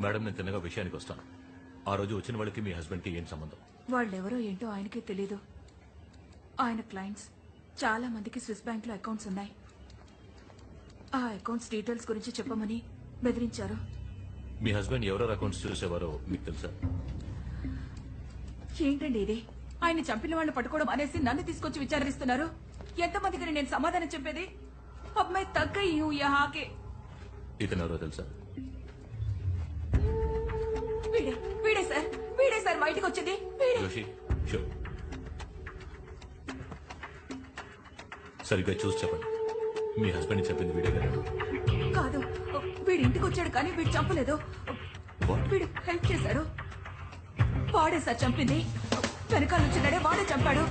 Madam నేను తిన్నగా విషయానికి వస్తాను. ఆ రోజు వచ్చిన వాళ్ళకి మీ హస్బెండ్కి ఏం సంబంధం? వాళ్ళెవరో ఏంటో ఆయనకే తెలీదు. ఆయన క్లయింట్స్ చాలా మందికి స్విస్ బ్యాంక్లో అకౌంట్స్ ఉన్నాయి. ఆ అకౌంట్స్ డీటెయిల్స్ గురించి చెప్పమని బెదిరించారు. మీ హస్బెండ్ ఎవరెవరు అకౌంట్స్ చూసేవారో మీకు తెలుసా? ఏంటండి ఇది? ఆయన చంపిన వాళ్ళు పట్టుకోవడం అనేసి నన్ను తీసుకొచ్చి విచారిస్తున్నారు. ఎంతమందికి నేను సమాధానం చెప్పేది? అమ్మాయి తగ్గ యహాకే ఇతను ఎవరో తెలుసా? వీడే సార్ బయటకు వచ్చింది. వీడే జోషి షో. సరిగ్గా చూసి చెప్పండి. మీ హస్బెండ్ చెప్పింది వీడియో కదా. కాదు వీడి ఇంటికి వచ్చాడు కానీ వీడు చంపలేదు? వీడు హెల్ప్ చేశాడు. వాడే సార్ చంపింది. వెనకాల వచ్చినాడే వాడే చంపాడు.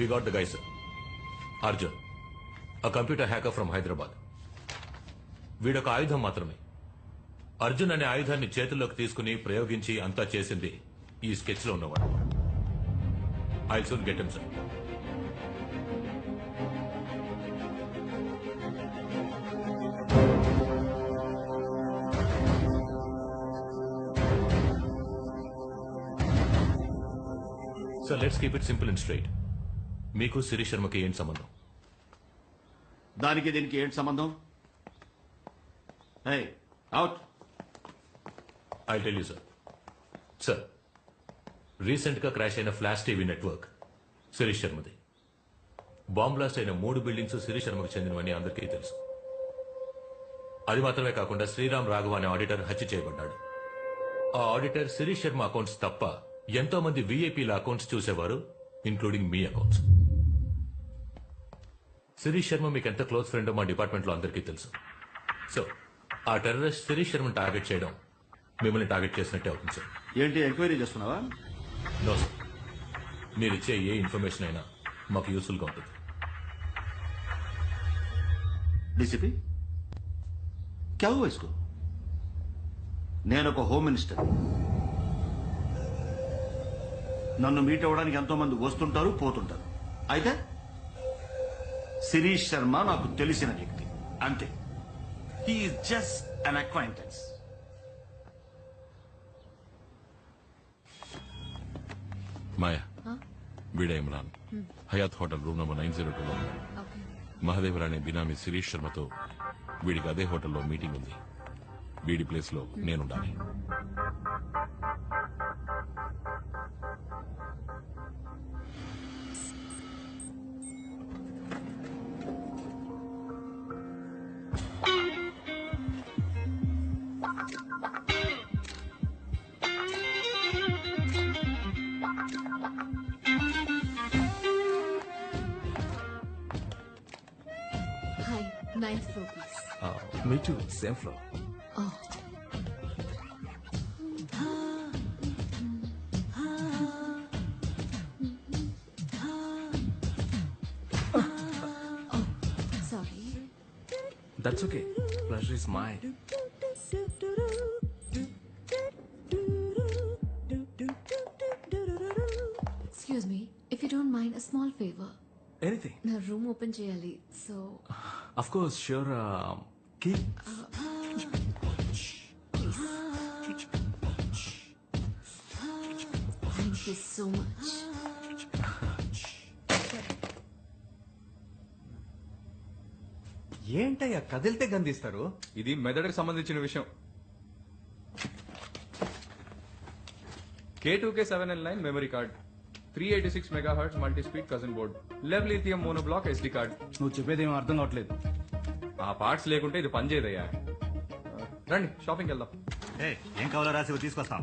We got the guys Arjun. A computer hacker from Hyderabad వీడొక ఆయుధం మాత్రమే. అర్జున్ అనే ఆయుధాన్ని చేతుల్లోకి తీసుకుని ప్రయోగించి అంతా చేసింది ఈ స్కెచ్లో ఉన్నవాడు. I soon get sir sir let's keep it simple and straight మీకు శిరీష్ శర్మకి ఏం సంబంధం? దానికి దీనికి ఏంటి సంబంధం? Hey out I tell you sir sir రీసెంట్గా క్రాష్ అయిన ఫ్లాష్ టీవీ నెట్వర్క్ శిరీష్ శర్మది బాంబ్ బ్లాస్ట్ అయిన మూడు బిల్డింగ్స్ శిరీష్ శర్మకు చెందినవని అందరికీ తెలుసు. అది మాత్రమే కాకుండా శ్రీరామ్ రాఘవ అనే ఆడిటర్ హత్య చేయబడ్డాడు. ఆ ఆడిటర్ శిరీష్ శర్మ అకౌంట్స్ తప్ప ఎంతో మంది వీఐపీల అకౌంట్స్ చూసేవారు ఇంక్లూడింగ్ మీ అకౌంట్స్ శిరీష్ శర్మ మీకు ఎంత క్లోజ్ ఫ్రెండ్ మా డిపార్ట్మెంట్లో అందరికీ తెలుసు. సో ఆ టెర్రరిస్ట్ శిరీష్ శర్మను టార్గెట్ చేయడం మిమ్మల్ని టార్గెట్ చేసినట్టే అవుతుంది సార్. ఏంటి ఎంక్వైరీ చేస్తున్నావా? No sir. మీరు ఇచ్చే ఏ ఇన్ఫర్మేషన్ అయినా మాకు యూస్ఫుల్గా ఉంటుంది. డీసీపీ క్యావ్ వేసుకో నేను ఒక హోమ్ మినిస్టర్. నన్ను మీట్ అవ్వడానికి ఎంతో మంది వస్తుంటారు పోతుంటారు. అయితే శిరీష్ శర్మ నాకు తెలిసిన వ్యక్తి. అంతే. He's just an acquaintance Maya వీడే Imran. Hyatt hotel room number nine zero టూలో మహదేవర్ అనే బినామీ శిరీష్ శర్మతో వీడికి అదే హోటల్లో మీటింగ్ ఉంది. వీడి ప్లేస్లో నేనుండాలి. please. Me too same floor Oh. oh, sorry. That's okay pleasure is my Excuse me, if you don't mind, a small favor. Anything నా రూమ్ ఓపెన్ చేయాలి so of course sure key Thank you so much. ఏంటయ్యా కదిలితే గందిస్తారు ఇది మెదడుకు సంబంధించిన విషయం K two K seven L nine memory card three eighty six mega hertz multi speed cousin board. లెవ్ lithium monoblock SD card నువ్వు చెప్పేది ఏం అర్థం కావట్లేదు. ఆ పార్ట్స్ లేకుంటే ఇది పనిచేయదయ్యా రండి షాపింగ్కి వెళ్దాం. ఏం కావాలో రాసి తీసుకొస్తాం.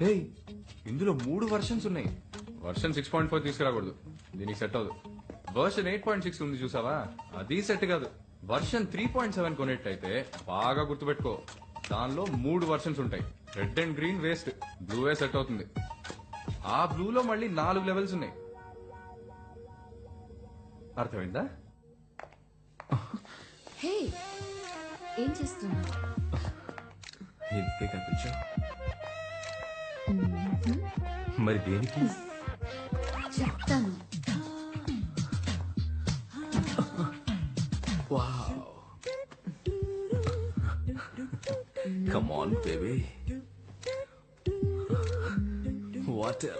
హే ఇందులో మూడు వర్షన్స్ ఉన్నాయి. వర్షన్ సిక్స్ పాయింట్ ఫోర్ తీసుకురాకూడదు. దీనికి సెట్ అవ్వదు. వర్షన్ ఎయిట్ పాయింట్ సిక్స్ ఉంది చూసావా? అది సెట్ కాదు. వర్షన్ త్రీ పాయింట్ సెవెన్ కొనేట్టయితే బాగా గుర్తుపెట్టుకో. దానిలో మూడు వర్షన్స్ ఉంటాయి. Red and green waste blue way set అవుతుంది. ఆ బ్లూలో మళ్ళీ నాలుగు లెవెల్స్ ఉన్నాయి. అర్థమైందా? హే ఏం చేస్తున్నా మరి దేనికి? చెప్తాను. Come on, baby. Baby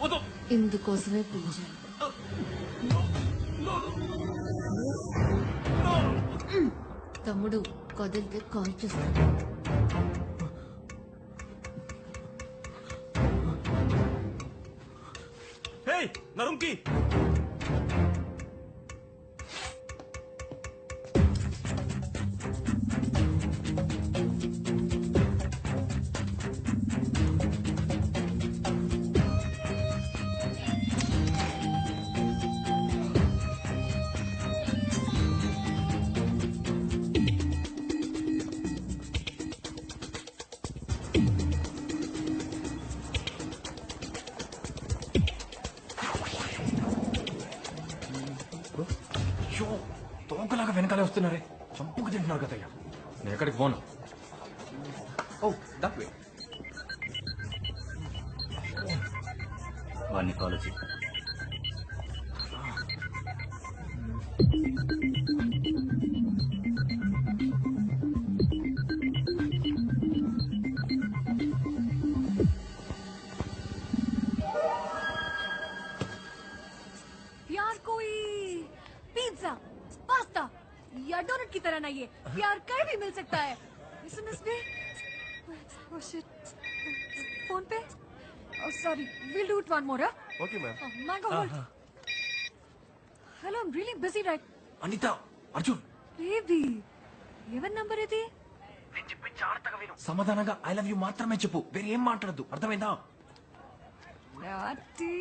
what luck ఇందుకోసమే పిలిచాను తమ్ముడు కదిలితే కాల్ హే నరుంకి. వెనకాలే వస్తున్నారే. చంపుకు తింటున్నారు కదయ్యా. నేను ఎక్కడికి పోను. ఓ దట్ వే వాడిని కాలేజీ या डोनट की तरह नहीं है प्यार कहीं भी मिल सकता है एसएमएस पे ओह शिट फोन पे Oh, sorry. We'll do it one more, huh? Okay ma'am Oh, Mango, hold. Hello, I'm really busy right. Anita Arjun Baby. ఎవరి నంబర్ ఇది నేను చెప్పి జాగ్రత్తగా విను సమాధానంగా ఐ లవ్ యూ మాత్రమే చెప్పు వేరే ఏం మాట్లాడద్దు అర్థమైందా నాటి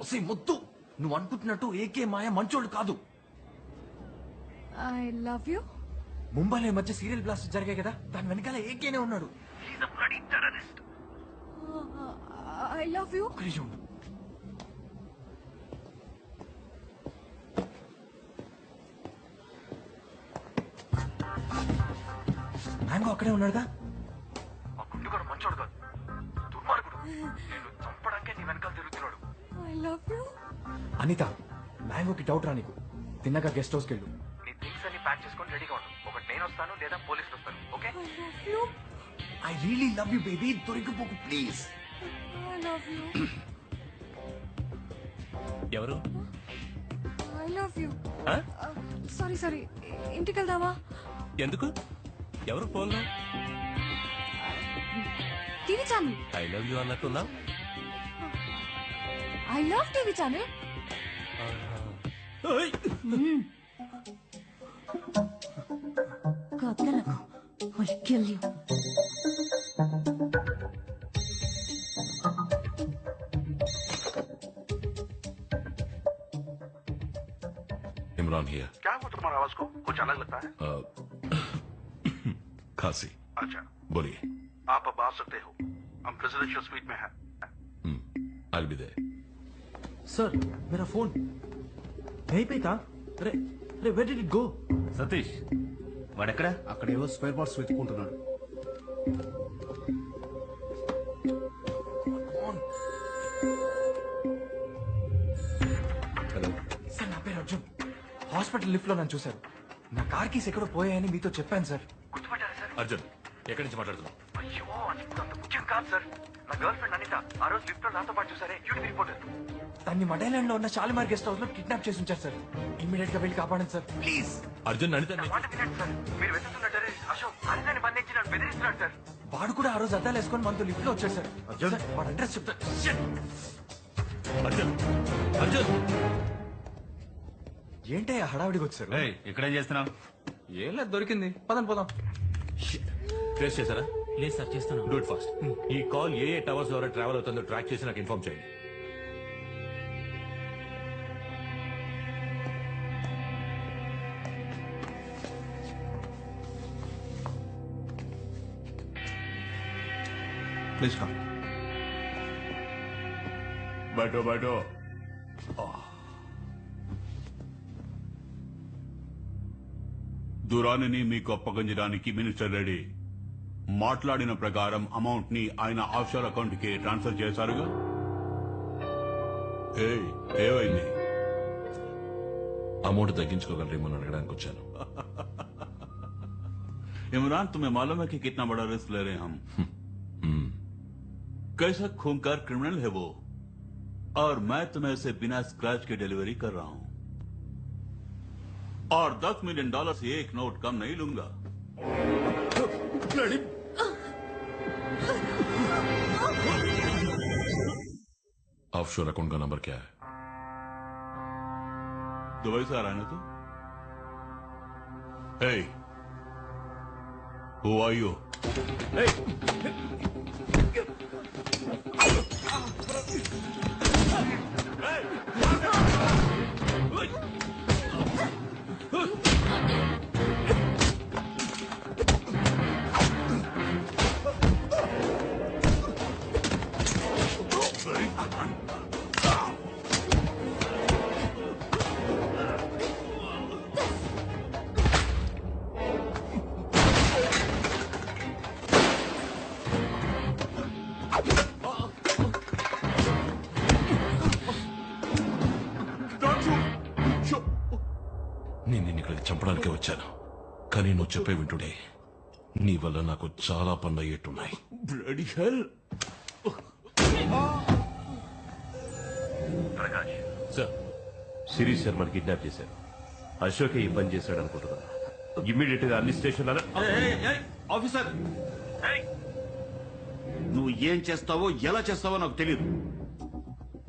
ఒసే ముద్దు నువ్వు అనుకుంటున్నట్టు ఏకే మాయ మంచోడు కాదు ఐ లవ్ యూ ముంబైలో ఈ మధ్య సీరియల్ బ్లాస్ట్ జరిగాయి కదా. దాని వెనకాల ఏకేనే ఉన్నాడు. ఐ లవ్ యూ ఉండు. మ్యాంగో అక్కడే ఉన్నాడుగా? ఆ గుండుగాడు మంచోడు కాదు. దుర్మార్గుడు. నేను చంపడానికే నీ వెనకాల తిరుగుతున్నాడు. ఐ లవ్ యూ అనిత మ్యాంగోకి డౌట్ రా నీకు. తిన్నగా గెస్ట్ హౌస్కి వెళ్ళు. ప్యాక్ చేసుకొని రెడీగా ఉండు. ఒకటి నేను వస్తాను లేదా పోలీసులు వస్తాను okay? I love you I really love you baby దొరికిపోకు please I love you ఎవరు? I love you? Sorry sorry ఇంటికి వెళ్దామా? ఎందుకు? ఎవరు ఫోన్లో? TV channel. I love you అన్నట్టున్నా I love TV channel. kill you. Imran here. क्या हुआ तुम्हारी आवाज़ को? कुछ अलग लगता है? Uh, खांसी। अच्छा। बोलिए। आप अब आ सकते हो। हम प्रेसिडेंशियल स्वीट में हैं। आई बी सर मेरा फ़ोन यहीं पे था। अरे अरे where did it go Satish వాడెక్కడ? అక్కడ ఏవో స్పేర్ పార్ట్స్ వెతుక్కుంటున్నాడు. హలో సార్ నా పేరు అర్జున్. హాస్పిటల్ లిఫ్ట్లో నన్ను చూశారు. నా కార్ కీస్ ఎక్కడో పోయాయని మీతో చెప్పాను సార్. గుర్తుపట్టారా సార్? అర్జున్ ఎక్కడి నుంచి మాట్లాడుతున్నావు? అయ్యో అంత ముఖ్యం కాదు సార్. గర్ల్ ఫ్రెండ్ అనిత ఆ రోజు లిఫ్ట్లో నాతో పాటు చూసారే యూనిట్ రిపోర్టర్ దాన్ని మడైలాండ్లో ఉన్న షాలిమార్ గెస్ట్ హౌస్లో కిడ్నాప్ చేసి ఉంచారు సార్. ఇమ్మీడియట్గా వెళ్ళి కాపాడండి సార్. ప్లీజ్ అర్జున్ అనిత మాట వినండి సార్. మీరు వెతుకుతున్న టెర్రరిస్ట్ అశోక్ అనితని బంధించి నన్ను బెదిరిస్తున్నాడు సార్. వాడు కూడా ఆ రోజు అద్దాలు వేసుకొని మనతో లిఫ్ట్లో వచ్చాడు సార్. అర్జున్. వాడు అడ్రస్ చెప్తా. Shit. అర్జున్. అర్జున్. ఏంటయ్యా హడావిడికి వచ్చారు? ఇక్కడేం చేస్తున్నావు? ఏం లేదు దొరికింది. పదం. పోదాం ట్రేస్ చేశారా? లేదు సార్ చేస్తాను. డూట్ ఫాస్ట్ ఈ కాల్ ఏ ఏ టవర్స్ ద్వారా ట్రావెల్ అవుతుందో ట్రాక్ చేసి నాకు ఇన్ఫార్మ్ చేయండి. ప్లీజ్ కమ్ బయటో మీకు అప్పగించడానికి మినిస్టర్ రెడీ. మాట్లాడిన ప్రకారం అమౌంట్ ని ఆయన ఆఫ్షోర్ అకౌంట్ కి ట్రాన్స్ఫర్ చేశారుగా ఏయ్, ఏమైంది అమౌంట్ తగ్గించుకోగలరేమో అని అడగడానికి వచ్చాను इमरान तुम्हें मालूम है कि कितना बड़ा रिस्क ले रहे हैं हम कैसा खूंखार क्रिमिनल है वो और मैं तुम्हें इसे बिना स्क्रैच के डिलीवरी कर रहा हूं और दस मिलियन डॉलर से एक नोट कम नहीं लूंगा ऑफशोर अकाउंट का नंबर क्या है? दुबई से आ रहा है ना तू? हे who are you? నేను చెప్పే వింటుడే. నీ వల్ల నాకు చాలా పనులు అయ్యేట్టున్నాయి Bloody hell! సార్ శిరీష్ శర్మని కిడ్నాప్ చేశారు. అశోకే ఈ పని చేశాడు అనుకుంటున్నాను ఇమ్మీడియట్గా అన్ని స్టేషన్లలో ఆఫీసర్ నువ్వు ఏం చేస్తావో ఎలా చేస్తావో నాకు తెలియదు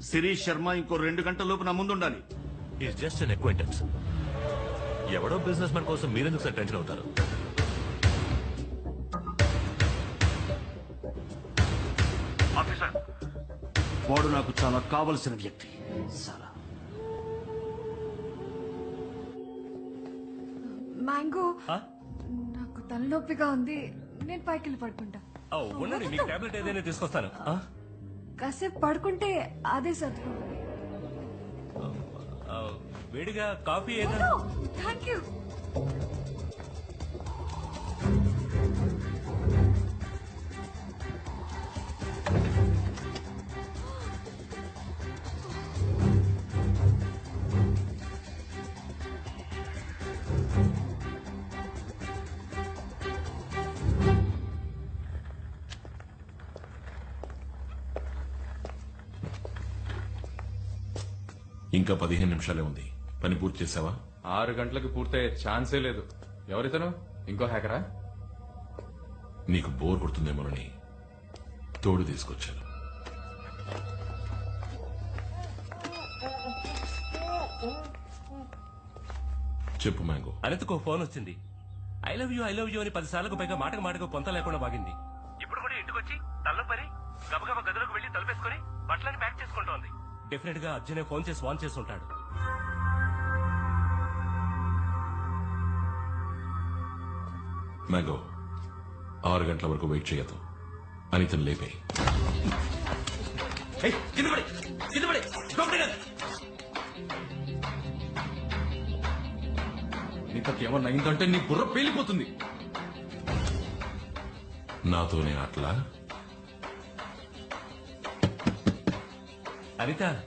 శిరీష్ శర్మ ఇంకో రెండు గంటల లోపు నా ముందు ఉండాలి జస్ట్ అన్ అక్వైంటెన్స్ ఎవడో బిజినెస్ మ్యాన్ కోసం మీరెందుకు సార్ టెన్షన్ అవుతారు? వాడు నాకు చాలా కావలసిన వ్యక్తి. చాలా మ్యాంగో నాకు తలనొప్పిగా ఉంది. నేను పైకి వెళ్ళి పడుకుంటా. ఉండండి మీకు టాబ్లెట్ ఏదైనా తీసుకొస్తాను. ఆ? కాసేపు పడుకుంటే అదే ఆ, వేడిగా కాఫీ ఏదైనా థ్యాంక్ యూ ఇంకా పదిహేను నిమిషాలే ఉంది. పని పూర్తి చేసావా? ఆరు గంటలకు పూర్తయ్యే ఛాన్సే లేదు. ఎవరితను? ఇంకో హ్యాకరా? నీకు బోర్ కొడుతుందేమోనని తోడు తీసుకొచ్చాను. చెప్పు మ్యాంగో. అనితకు ఫోన్ వచ్చింది. I love you I love you అని పది సార్లకు పైగా మాటకు మాటకు పొంత లేకుండా బాగింది ఇప్పుడు కూడా ఇంటికి వచ్చి తల్ల పని గబగబ గదిలోకి వెళ్ళి తలపేసుకొని బట్టలని ప్యాక్ చేసుకుంటోంది. డెఫినెట్గా అర్జునే ఫోన్ చేసి వాన్ చేసి ఉంటాడు. మ్యాంగో ఆరు గంటల వరకు వెయిట్ చేయదు అనితను లేపే. నీకు ఏమన్నా అయిందంటే నీ బుర్ర పేలిపోతుంది. నాతోనే అట్లా అనిత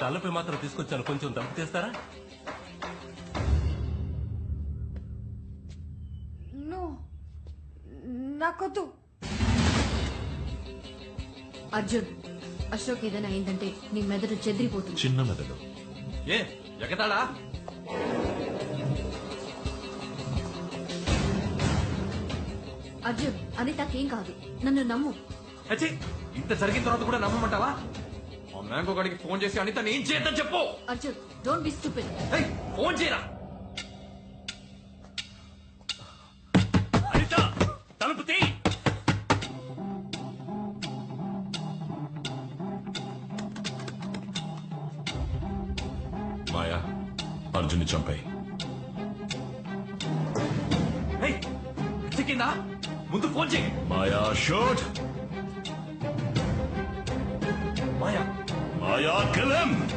తలపై మాత్రం తీసుకొచ్చాను. కొంచెం దంపు చేస్తారా నో నాకొద్దు అర్జున్ అశోక్ ఏదైనా అయిందంటే నీ మెదడు చెదిరిపోతుంది. చిన్న మెదడు. ఏ ఎగతాడా అర్జున్ అనితకేం కాదు. నన్ను నమ్ము. అచ్చి ఇంత జరిగిన తర్వాత కూడా నమ్మమంటావా? ఆ మ్యాంగో గడికి ఫోన్ చేసి అనిత ఏం చేద్దాం చెప్పు. అర్జున్ డోంట్ బి స్టూపిడ్ ఏయ్, ఫోన్ చేయరా? మాయా. అర్జున్ని చంపాయి. చిక్కిందా ముందు ఫోన్ చేయి. మాయా షోట్. మాయా. మాయా కిలం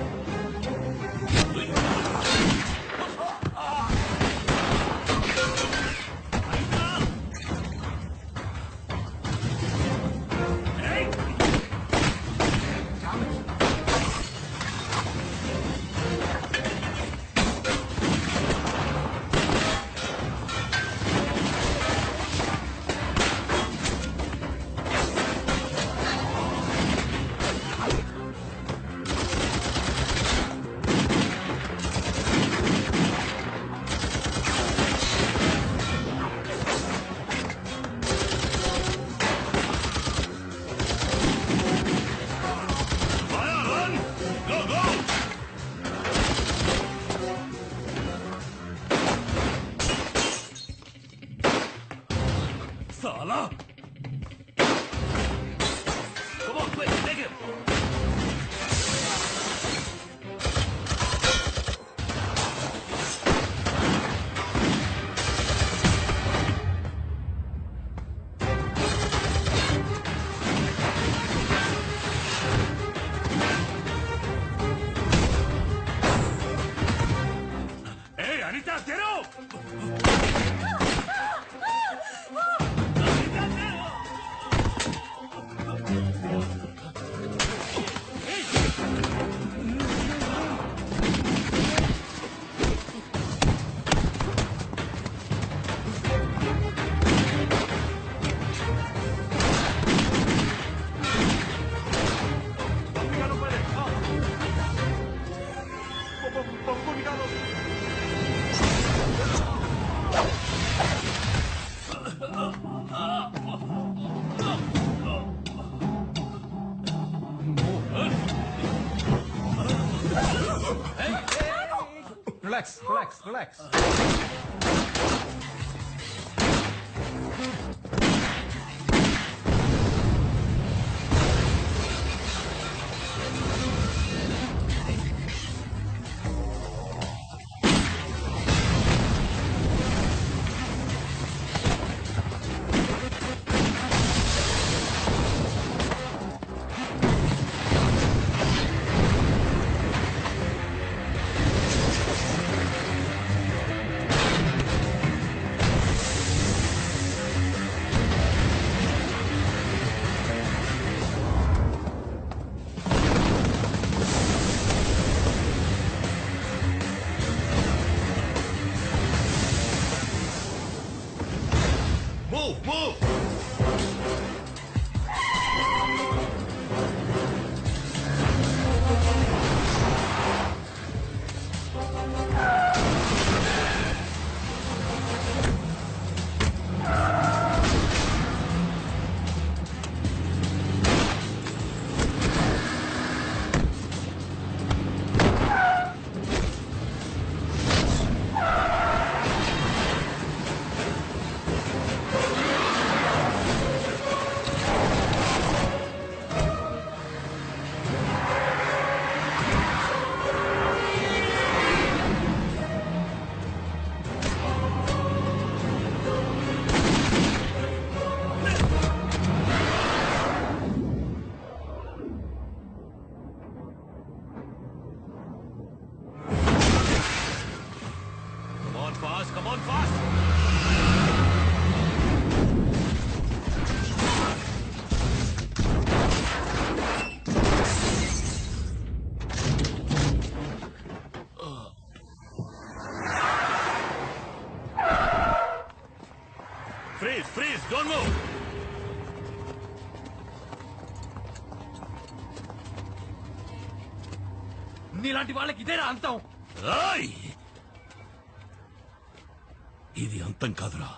Relax, relax. Don't move! నీలాంటి వాళ్ళకి ఇదేనా అంతం? ఇది అంతం కాదురా.